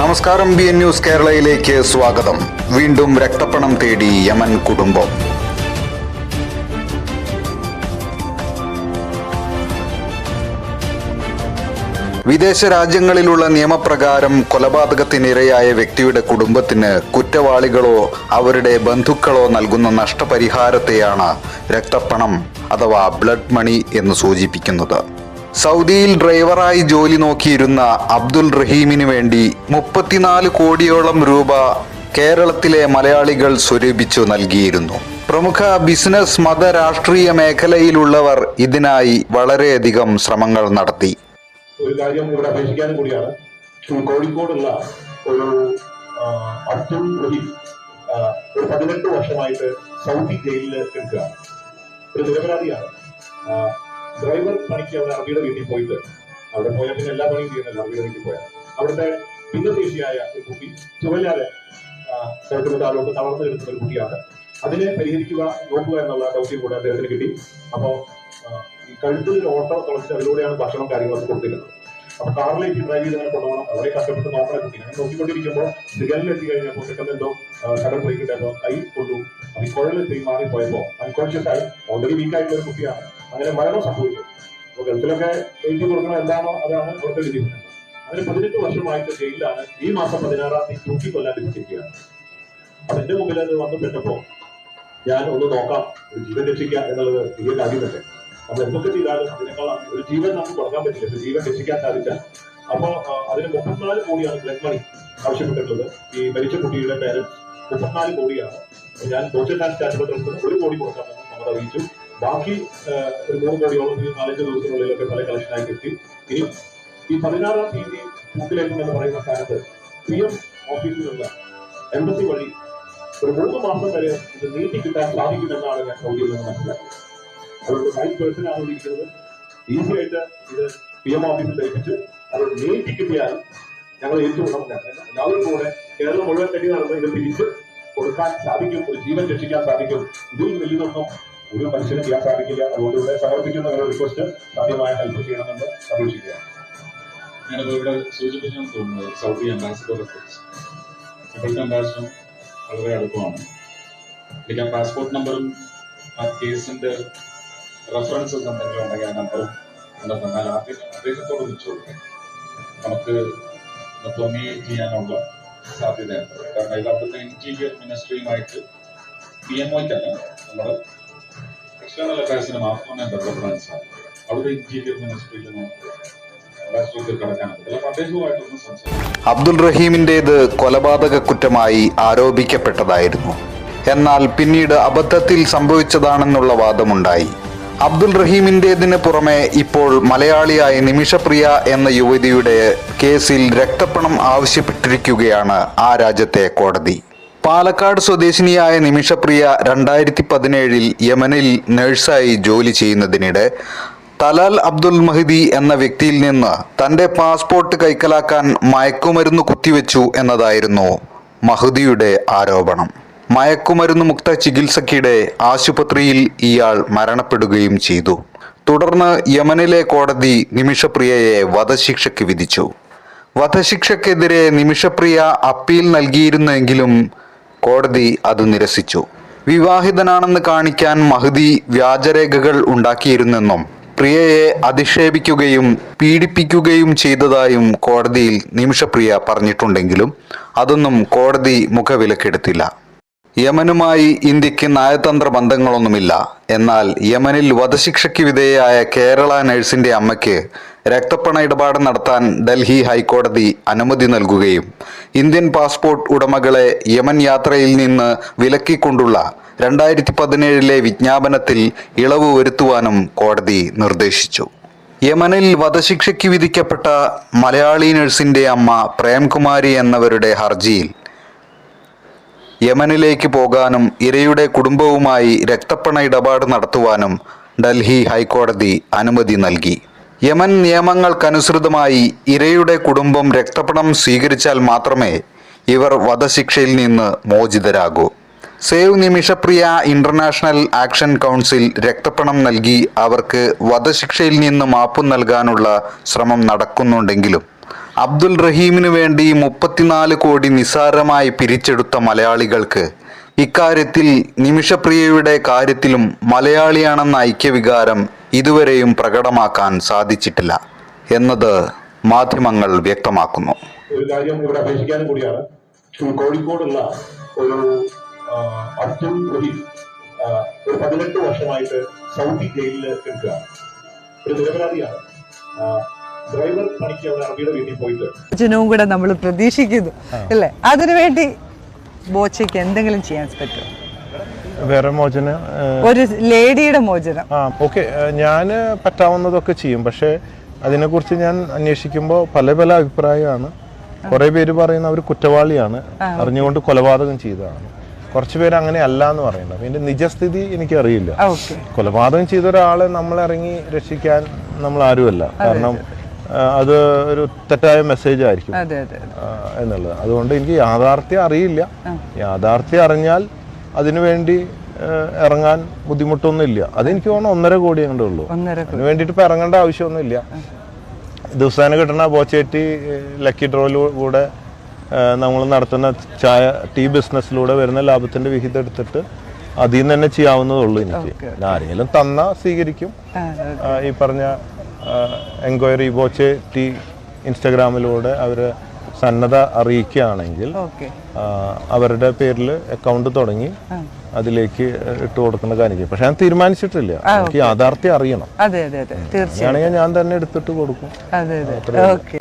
നമസ്കാരം B N news കേരളയിലേക്ക് സ്വാഗതം. വീണ്ടും രക്തപ്പണം തേടി യമൻ കുടുംബം. വിദേശ രാജ്യങ്ങളിലുള്ള നിയമപ്രകാരം കൊലപാതകത്തിനിരയായ വ്യക്തിയുടെ കുടുംബത്തിന് കുറ്റവാളികളോ അവരുടെ ബന്ധുക്കളോ നൽകുന്ന നഷ്ടപരിഹാരത്തെയാണ് രക്തപ്പണം അഥവാ ബ്ലഡ് മണി എന്ന് സൂചിപ്പിക്കുന്നത്. സൗദിയിൽ ഡ്രൈവറായി ജോലി നോക്കിയിരുന്ന അബ്ദുൽ റഹീമിന് വേണ്ടി മുപ്പത്തിനാല് കോടിയോളം രൂപ കേരളത്തിലെ മലയാളികൾ സ്വരൂപിച്ചു നൽകിയിരുന്നു. പ്രമുഖ ബിസിനസ് മത രാഷ്ട്രീയ മേഖലയിലുള്ളവർ ഇതിനായി വളരെയധികം ശ്രമങ്ങൾ നടത്തി. ഒരു കാര്യം ഇവിടെ അപേക്ഷിക്കാനും കൂടിയാണ്. കോഴിക്കോടുള്ള ഒരു അബ്ദുൾ റഹീം ഒരു പതിനെട്ട് വർഷമായിട്ട് സൗദി ജയിലിൽ കിടക്കുകയാണ് ഒരു നിരപരാധിയാണ്. ഡ്രൈവർ പണിക്ക് അവിടെ അറബിയുടെ വീട്ടിൽ പോയിട്ട് അവിടെ പോയാൽ പിന്നെ എല്ലാ പണിയും ചെയ്യുന്നില്ല അറബിയുടെ വീട്ടിൽ പോയാൽ അവിടുത്തെ ഭിന്നശേഷിയായ ഒരു കുട്ടി ചുവല്ലാതെ ആളോട്ട് തളർന്നു കിടക്കുന്ന ഒരു കുട്ടിയാണ്. അതിനെ പരിഹരിക്കുക നോക്കുക എന്നുള്ള ദൗത്യം കൂടെ അദ്ദേഹത്തിന് കിട്ടി. അപ്പോൾ ഈ കഴുത്തിൽ ഒരു ഓട്ടോ തുളച്ച് അതിലൂടെയാണ് ഭക്ഷണം കാര്യങ്ങളൊക്കെ കൊടുത്തിരുന്നത്. അപ്പൊ കാറിലേക്ക് ഡ്രൈവ് ചെയ്ത് അങ്ങനെ കൊണ്ടുപോകണം. വളരെ കഷ്ടപ്പെട്ട് നോക്കണ കുട്ടി. അങ്ങനെ നോക്കിക്കൊണ്ടിരിക്കുമ്പോൾ സിഗലിലെത്തി കഴിഞ്ഞപ്പോൾ പെട്ടെന്ന് ബ്രേക്ക് ഉണ്ടായപ്പോൾ കൈ കൊണ്ടു ഈ കുഴലെത്തി മാറിപ്പോയപ്പോ അൺകോൺഷ്യസ് ആയി ഓൾറെഡി വീക്കായിട്ടുള്ള ഒരു കുട്ടിയാണ്. അങ്ങനെ മരണം സംഭവിച്ചു. അപ്പൊ ഗൾഫിലൊക്കെ എഴുതി കൊടുക്കണം എന്താണോ അതാണ് അവിടുത്തെ വിധി അങ്ങനെ പതിനെട്ട് വർഷമായിട്ട് ജയിലിലാണ് ഈ മാസം പതിനാറാം തീയതി തൂക്കിക്കൊല്ലാൻ ലഭിച്ചിരിക്കുകയാണ്. അപ്പൊ എന്റെ മുമ്പിൽ അത് വന്നപ്പെട്ടപ്പോ ഞാൻ ഒന്ന് നോക്കാം ഒരു ജീവൻ രക്ഷിക്കുക എന്നുള്ളത് വലിയ കാര്യമല്ലേ നമ്മൾ എന്തൊക്കെ ചെയ്താലും അതിനേക്കാൾ ഒരു ജീവൻ നമുക്ക് കൊടുക്കാൻ പറ്റില്ല. ജീവൻ രക്ഷിക്കാൻ സാധിച്ചാൽ. അപ്പോ അതിന് മുപ്പത്തിനാല് കോടിയാണ് ബ്ലഡ് മണി ആവശ്യപ്പെട്ടിട്ടുള്ളത്. ഈ മരിച്ച കുട്ടിയുടെ പേരൻസ് മുപ്പത്തിനാല് കോടിയാണ്. ഞാൻ ബോച്ചൻ ആൻഡ് ഒരു കോടി കൊടുക്കാമെന്ന് നമ്മൾ അറിയിച്ചു. ബാക്കി ഒരു മൂന്ന് കോടിയോളം ഈ നാലഞ്ച് ദിവസത്തിനുള്ളിലൊക്കെ പല കളക്ഷനായി കിട്ടി. ഇനി ഈ പതിനാറാം തീയതി തൂക്കിലേക്കും എന്ന് പറയുന്ന സ്ഥാനത്ത് പി എം ഓഫീസിലുള്ള എംബസി വഴി ഒരു മൂന്ന് മാസം വരെ ഇത് നീട്ടി കിട്ടാൻ സാധിക്കുമെന്നാണ് ഞാൻ സൗദിയിൽ നിന്ന് മനസ്സിലാക്കുന്നത്. അതുകൊണ്ട് വൈസ് പേഴ്സൺ ആണ് ഈസി ആയിട്ട് ഇത് പി എം ഓഫീസിൽ ധരിപ്പിച്ച് അത് നീട്ടി കിട്ടിയാൽ ഞങ്ങൾ ഏറ്റുകൊള്ളും എല്ലാവരും കൂടെ കേരളം മുഴുവൻ കെട്ടി നടന്ന് ഇത് തിരിച്ച് കൊടുക്കാൻ സാധിക്കും ഒരു ജീവൻ രക്ഷിക്കാൻ സാധിക്കും. ഇതിൽ വലിയതൊന്നും ഒരു മനുഷ്യനും ചെയ്യാൻ സാധിക്കില്ല. അതുകൊണ്ട് ഇവിടെ സമർപ്പിക്കുന്ന ഒരു റിക്വസ്റ്റ് സാധ്യമായ ഹെൽപ്പ് ചെയ്യണമെന്ന് അപേക്ഷിക്കുകയാണ് ഞാനിപ്പോ ഇവിടെ സൂചിപ്പിച്ചെന്ന് തോന്നുന്നത് സൗദി അംബാസിഡറെ കുറിച്ച്. ഇപ്പോഴത്തെ അംബാസിഡർ വളരെ അടുപ്പമാണ് എനിക്ക് ആ പാസ്പോർട്ട് നമ്പറും ആ കേസിന്റെ റെഫറൻസസ് എന്തെങ്കിലും ഉണ്ടെങ്കിൽ ആ നമ്പറും ഇവിടെ തന്നാൽ ആദ്യം അദ്ദേഹത്തോട് വിളിച്ചു നമുക്ക് ഡൊമിനേറ്റ് ചെയ്യാനുള്ള സാധ്യതയുണ്ട്. കാരണം ഇത് അവിടുത്തെ ഇന്റീരിയർ മിനിസ്ട്രിയുമായിട്ട് പി എം ഒയ്ക്കല്ല നമ്മുടെ എക്സ്റ്റേണൽ അഫയേഴ്സിന് മാത്രമേ ബന്ധപ്പെടാൻ അവിടെ ഇന്റീരിയർ മിനിസ്ട്രിയിൽ നമുക്ക് അബ്ദുൾ റഹീമിന്റേത് കൊലപാതക കുറ്റമായി ആരോപിക്കപ്പെട്ടതായിരുന്നു. എന്നാൽ പിന്നീട് അബദ്ധത്തിൽ സംഭവിച്ചതാണെന്നുള്ള വാദമുണ്ടായി. അബ്ദുൾ റഹീമിന്റേതിന് പുറമെ ഇപ്പോൾ മലയാളിയായ നിമിഷപ്രിയ എന്ന യുവതിയുടെ കേസിൽ രക്തപ്പണം ആവശ്യപ്പെട്ടിരിക്കുകയാണ് ആ രാജ്യത്തെ കോടതി. പാലക്കാട് സ്വദേശിനിയായ നിമിഷപ്രിയ രണ്ടായിരത്തി പതിനേഴിൽ യമനിൽ നഴ്സായി ജോലി ചെയ്യുന്നതിനിടെ തലാൽ അബ്ദുൽ മഹിദി എന്ന വ്യക്തിയിൽ നിന്ന് തന്റെ പാസ്പോർട്ട് കൈക്കലാക്കാൻ മയക്കുമരുന്ന് കുത്തിവെച്ചു എന്നതായിരുന്നു മഹദിയുടെ ആരോപണം. മയക്കുമരുന്ന് മുക്ത ചികിത്സക്കിടെ ആശുപത്രിയിൽ ഇയാൾ മരണപ്പെടുകയും ചെയ്തു. തുടർന്ന് യമനിലെ കോടതി നിമിഷപ്രിയയെ വധശിക്ഷയ്ക്ക് വിധിച്ചു. വധശിക്ഷക്കെതിരെ നിമിഷപ്രിയ അപ്പീൽ നൽകിയിരുന്നെങ്കിലും കോടതി അത് നിരസിച്ചു. വിവാഹിതനാണെന്ന് കാണിക്കാൻ മഹദി വ്യാജരേഖകൾ ഉണ്ടാക്കിയിരുന്നെന്നും പ്രിയയെ അധിക്ഷേപിക്കുകയും പീഡിപ്പിക്കുകയും ചെയ്തതായും കോടതിയിൽ നിമിഷപ്രിയ പറഞ്ഞിട്ടുണ്ടെങ്കിലും അതൊന്നും കോടതി മുഖവിലക്കെടുത്തില്ല. യമനുമായി ഇന്ത്യയ്ക്ക് നയതന്ത്ര ബന്ധങ്ങളൊന്നുമില്ല. എന്നാൽ യമനിൽ വധശിക്ഷയ്ക്ക് വിധേയയായ കേരള നഴ്സിന്റെ അമ്മയ്ക്ക് രക്തപ്പണ ഇടപാട് നടത്താൻ ഡൽഹി ഹൈക്കോടതി അനുമതി നൽകുകയും ഇന്ത്യൻ പാസ്പോർട്ട് ഉടമകളെ യമൻ യാത്രയിൽ നിന്ന് വിലക്കിക്കൊണ്ടുള്ള രണ്ടായിരത്തി പതിനേഴിലെ വിജ്ഞാപനത്തിൽ ഇളവ് വരുത്തുവാനും കോടതി നിർദ്ദേശിച്ചു. യമനിൽ വധശിക്ഷയ്ക്ക് വിധിക്കപ്പെട്ട മലയാളി നഴ്സിന്റെ അമ്മ പ്രേംകുമാരി എന്നവരുടെ ഹർജിയിൽ യമനിലേക്ക് പോകാനും ഇരയുടെ കുടുംബവുമായി രക്തപ്പണ ഇടപാട് നടത്തുവാനും ഡൽഹി ഹൈക്കോടതി അനുമതി നൽകി. യമൻ നിയമങ്ങൾക്കനുസൃതമായി ഇരയുടെ കുടുംബം രക്തപ്പണം സ്വീകരിച്ചാൽ മാത്രമേ ഇവർ വധശിക്ഷയിൽ നിന്ന് മോചിതരാകൂ. Save Nimishapriya international action council രക്തപ്പണം നൽകി അവർക്ക് വധശിക്ഷയിൽ നിന്ന് മാപ്പ് നൽകാനുള്ള ശ്രമം നടക്കുന്നുണ്ടെങ്കിലും അബ്ദുൽ റഹീമിന് വേണ്ടി മുപ്പത്തിനാല് കോടി നിസാരമായി പിരിച്ചെടുത്ത മലയാളികൾക്ക് ഇക്കാര്യത്തിൽ നിമിഷപ്രിയയുടെ കാര്യത്തിലും മലയാളിയാണെന്ന ഐക്യവികാരം ഇതുവരെയും പ്രകടമാക്കാൻ സാധിച്ചിട്ടില്ല എന്നത് മാധ്യമങ്ങൾ വ്യക്തമാക്കുന്നു. ഒരു കാര്യം ഇവിടെ അപേക്ഷിക്കാനും കൂടിയാണ്. കോഴിക്കോടുള്ള ഒരു അബ്ദുൾ റഹീം ഒരു പതിനെട്ട് വർഷമായിട്ട് സൗദി ജയിലിൽ കിടക്കുകയാണ്. ഒരു നിരപരാധിയാണ്. ഡ്രൈവർ പണിക്ക് അവിടെ അറബിയുടെ വീട്ടിൽ പോയിട്ട് ജനവും കൂടെ നമ്മൾ പ്രതീക്ഷിക്കുന്നു അല്ലേ? അതിനുവേണ്ടി ബോച്ചയ്ക്ക് എന്തെങ്കിലും ചെയ്യാൻ പറ്റുമോ? വേറെ മോചനം ഒരു ലേഡിയുടെ മോചനം. ആ ഓക്കെ ഞാൻ പറ്റാവുന്നതൊക്കെ ചെയ്യും. പക്ഷേ അതിനെക്കുറിച്ച് ഞാൻ അന്വേഷിക്കുമ്പോൾ പല പല അഭിപ്രായമാണ്. കുറേ പേര് പറയുന്ന അവർ കുറ്റവാളിയാണ്. അറിഞ്ഞുകൊണ്ട് കൊലപാതകം ചെയ്തതാണ്. കുറച്ച് പേര് അങ്ങനെ അല്ല എന്ന് പറയുന്നത്. അതിന്റെ നിജസ്ഥിതി എനിക്കറിയില്ല. അറിയില്ല കൊലപാതകം ചെയ്ത ഒരാളെ നമ്മൾ ഇറങ്ങി രക്ഷിക്കാൻ നമ്മൾ ആരുമല്ല. കാരണം അത് ഒരു തെറ്റായ മെസ്സേജ് ആയിരിക്കും. എന്നുള്ളത്. അതുകൊണ്ട് എനിക്ക് യാഥാർത്ഥ്യം അറിയില്ല. യാഥാർത്ഥ്യം അറിഞ്ഞാൽ അതിനുവേണ്ടി ഇറങ്ങാൻ ബുദ്ധിമുട്ടൊന്നുമില്ല. അതെനിക്ക് തോന്നുന്നു ഒന്നര കോടി അങ്ങോട്ടേ ഉള്ളൂ. അതിന് വേണ്ടിയിട്ട് ഇപ്പം ഇറങ്ങേണ്ട ആവശ്യമൊന്നുമില്ല. ദിവസേന കിട്ടുന്ന ബോച്ചേറ്റി ലക്കി ഡ്രോയിലൂടെ നമ്മൾ നടത്തുന്ന ചായ ടീ ബിസിനസ്സിലൂടെ വരുന്ന ലാഭത്തിന്റെ വിഹിതം എടുത്തിട്ട് അതിൽ നിന്ന് തന്നെ ചെയ്യാവുന്നതേ ഉള്ളൂ എനിക്ക്. ആരെങ്കിലും തന്നാ സ്വീകരിക്കും. ഈ പറഞ്ഞ എൻക്വയറി ബോച്ചെ ടി ഇൻസ്റ്റഗ്രാമിലൂടെ അവർ സന്നദ്ധ അറിയിക്കുകയാണെങ്കിൽ അവരുടെ പേരിൽ അക്കൗണ്ട് തുടങ്ങി അതിലേക്ക് ഇട്ട് കൊടുക്കുന്ന കാര്യം പക്ഷെ ഞാൻ തീരുമാനിച്ചിട്ടില്ല. എനിക്ക് യാഥാർത്ഥ്യം അറിയണം. അതെ അതെ അതെ. തീർച്ചയായും ഞാൻ തന്നെ എടുത്തിട്ട് കൊടുക്കും. അതെ അതെ. ഓക്കെ.